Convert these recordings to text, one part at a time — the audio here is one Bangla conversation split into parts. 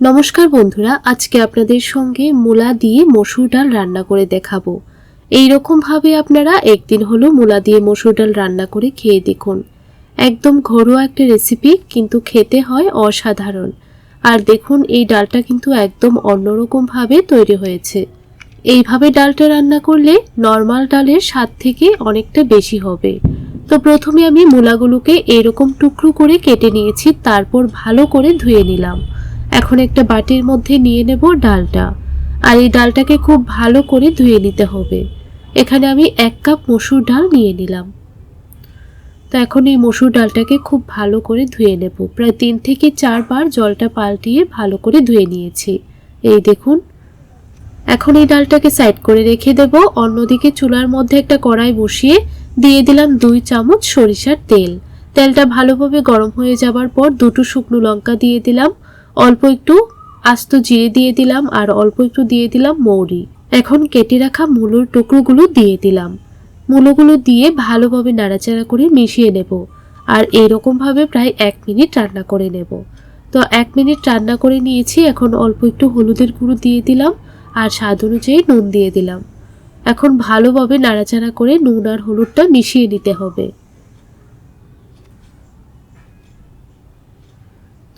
নমস্কার বন্ধুরা, আজকে আপনাদের সঙ্গে মূলা দিয়ে মসুর ডাল রান্না করে দেখাবো। এই ভাবে আপনারা একদিন হলো মূলা দিয়ে মসুর ডাল রান্না করে খেয়ে দেখুন। একদম ঘরোয়া একটা রেসিপি, কিন্তু খেতে হয় অসাধারণ। আর দেখুন, এই ডালটা কিন্তু একদম অন্যরকম ভাবে তৈরি হয়েছে। এইভাবে ডালটা রান্না করলে নর্মাল ডালের স্বাদ থেকে অনেকটা বেশি হবে। তো প্রথমে আমি মূলাগুলোকে এরকম টুকরো করে কেটে নিয়েছি, তারপর ভালো করে ধুয়ে নিলাম। এখন একটা বাটির মধ্যে নিয়ে নেব ডালটা। আর এই ডালটাকে খুব ভালো করে ধুয়ে নিতে হবে। এখানে আমি এক কাপ মসুর ডাল নিয়ে নিলাম। তো এখন এই মসুর ডালটাকে খুব ভালো করে ধুয়ে নেব। প্রায় তিন থেকে চারবার জলটা পাল্টিয়ে ভালো করে ধুয়ে নিয়েছি। এই দেখুন। এখন এই ডালটাকে সাইড করে রেখে দেব। অন্যদিকে চুলার মধ্যে একটা কড়াই বসিয়ে দিয়ে দিলাম দুই চামচ সরিষার তেল। তেলটা ভালোভাবে গরম হয়ে যাবার পর দুটো শুকনো লঙ্কা দিয়ে দিলাম। অল্প একটু আস্ত জিরে দিয়ে দিলাম আর অল্প একটু দিয়ে দিলাম মৌরি। এখন কেটে রাখা মূলোর টুকরোগুলো দিয়ে দিলাম। মূলোগুলো দিয়ে ভালোভাবে নাড়াচাড়া করে মিশিয়ে নেব আর এইরকমভাবে প্রায় এক মিনিট রান্না করে নেব। তো এক মিনিট রান্না করে নিয়েছি, এখন অল্প একটু হলুদের গুঁড়ো দিয়ে দিলাম আর স্বাদ অনুযায়ী নুন দিয়ে দিলাম। এখন ভালোভাবে নাড়াচাড়া করে নুন আর হলুদটা মিশিয়ে নিতে হবে।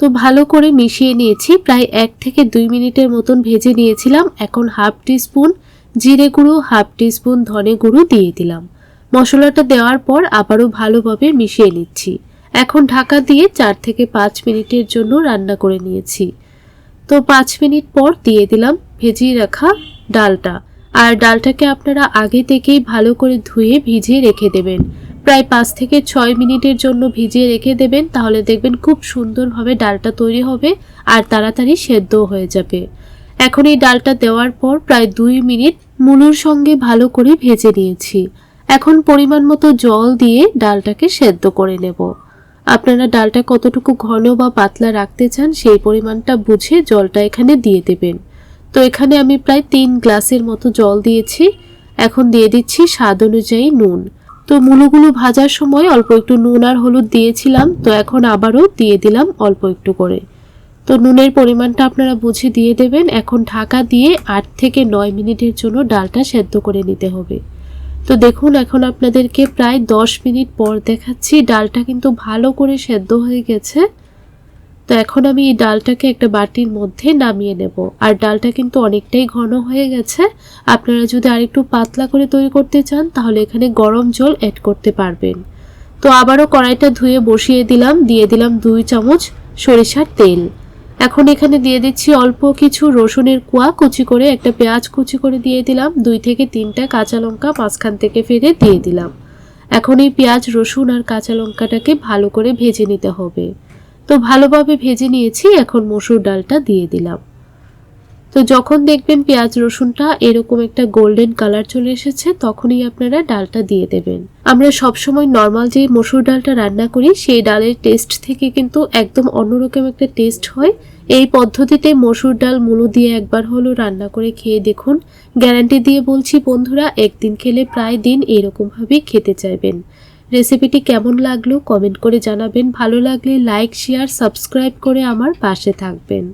তো ভালো করে মিশিয়ে নিয়েছি। প্রায় এক থেকে দুই মিনিটের মতন ভেজে নিয়েছিলাম। এখন হাফ টিস্পুন জিরে গুঁড়ো, হাফ টিস্পুন ধনে গুঁড়ো দিয়ে দিলাম। মশলাটা দেওয়ার পর আবারও ভালোভাবে মিশিয়ে নিচ্ছি। এখন ঢাকা দিয়ে চার থেকে পাঁচ মিনিটের জন্য রান্না করে নিয়েছি। তো পাঁচ মিনিট পর দিয়ে দিলাম ভেজিয়ে রাখা ডালটা। আর ডালটাকে আপনারা আগে থেকেই ভালো করে ধুয়ে ভিজিয়ে রেখে দেবেন। প্রায় পাঁচ থেকে ছয় মিনিটের জন্য ভিজিয়ে রেখে দেবেন, তাহলে দেখবেন খুব সুন্দরভাবে ডালটা তৈরি হবে আর তাড়াতাড়ি সেদ্ধ হয়ে যাবে। এখন এই ডালটা দেওয়ার পর প্রায় দুই মিনিট মুলুর সঙ্গে ভালো করে ভেজে নিয়েছি। এখন পরিমাণ মতো জল দিয়ে ডালটাকে সেদ্ধ করে নেব। আপনারা ডালটা কতটুকু ঘন বা পাতলা রাখতে চান, সেই পরিমাণটা বুঝে জলটা এখানে দিয়ে দেবেন। তো এখানে আমি প্রায় তিন গ্লাসের মতো জল দিয়েছি। এখন দিয়ে দিচ্ছি স্বাদ অনুযায়ী নুন। তো মূলগুলো ভাজার সময় অল্প একটু নুন আর হলুদ দিয়েছিলাম, তো এখন আবারও দিয়ে দিলাম অল্প একটু করে। তো নুনের পরিমাণটা আপনারা বুঝে দিয়ে দেবেন। এখন ঢাকা দিয়ে আট থেকে নয় মিনিটের জন্য ডালটা সেদ্ধ করে নিতে হবে। তো দেখুন, এখন আপনাদেরকে প্রায় দশ মিনিট পর দেখাচ্ছি, ডালটা কিন্তু ভালো করে সেদ্ধ হয়ে গেছে। তো এখন আমি এই ডালটাকে একটা বাটির মধ্যে নামিয়ে নেব। আর ডালটা কিন্তু অনেকটাই ঘন হয়ে গেছে। আপনারা যদি আরেকটু পাতলা করে তৈরি করতে চান, তাহলে এখানে গরম জল অ্যাড করতে পারবেন। তো আবারও কড়াইটা ধুয়ে বসিয়ে দিলাম। দিয়ে দিলাম দুই চামচ সরিষার তেল। এখন এখানে দিয়ে দিচ্ছি অল্প কিছু রসুনের কুয়া কুচি করে, একটা পেঁয়াজ কুচি করে দিয়ে দিলাম। দুই থেকে তিনটা কাঁচা লঙ্কা মাঝখান থেকে ফেলে দিয়ে দিলাম। এখন এই পেঁয়াজ, রসুন আর কাঁচা লঙ্কাটাকে ভালো করে ভেজে নিতে হবে। তো ভালোভাবে ভেজে নিয়েছি, এখন মসুর ডালটা দিয়ে দিলাম। তো যখন দেখবেন পেঁয়াজ রসুনটা এরকম একটা গোল্ডেন কালার চলে এসেছে, তখনই আপনারা ডালটা দিয়ে দেবেন। আমরা সবসময় নর্মাল যে মসুর ডালটা রান্না করি, সেই ডালের টেস্ট থেকে কিন্তু একদম অন্যরকম একটা টেস্ট হয়। এই পদ্ধতিতে মসুর ডাল মুলো দিয়ে একবার হলো রান্না করে খেয়ে দেখুন। গ্যারান্টি দিয়ে বলছি বন্ধুরা, একদিন খেলে প্রায় দিন এরকমভাবেই খেতে চাইবেন। রেসিপিটি কেমন লাগল কমেন্ট করে জানাবেন। ভালো লাগলে লাইক, শেয়ার, সাবস্ক্রাইব করে আমার পাশে থাকবেন।